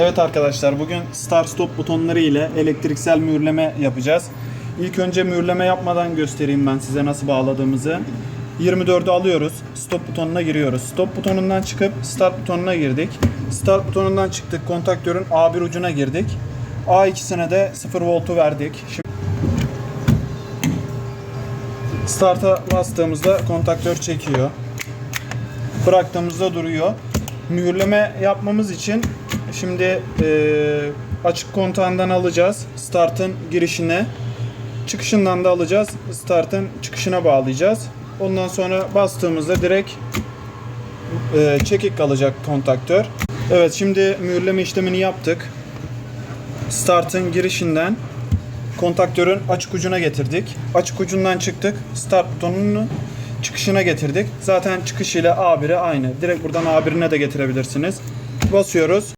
Evet arkadaşlar bugün start stop butonları ile elektriksel mühürleme yapacağız. İlk önce mühürleme yapmadan göstereyim ben size nasıl bağladığımızı. 24'ü alıyoruz. Stop butonuna giriyoruz. Stop butonundan çıkıp start butonuna girdik. Start butonundan çıktık. Kontaktörün A1 ucuna girdik. A2'sine de 0 voltu verdik. Şimdi Start'a bastığımızda kontaktör çekiyor. Bıraktığımızda duruyor. Mühürleme yapmamız için şimdi eee, açık kontağından alacağız. Start'ın girişine. Çıkışından da alacağız. Start'ın çıkışına bağlayacağız. Ondan sonra bastığımızda direkt eee, çekik kalacak kontaktör. Evet şimdi mühürleme işlemini yaptık. Start'ın girişinden kontaktörün açık ucuna getirdik. Açık ucundan çıktık. Start butonunu çıkışına getirdik. Zaten çıkış ile A1'i aynı. Direkt buradan A1'ine de getirebilirsiniz. Basıyoruz.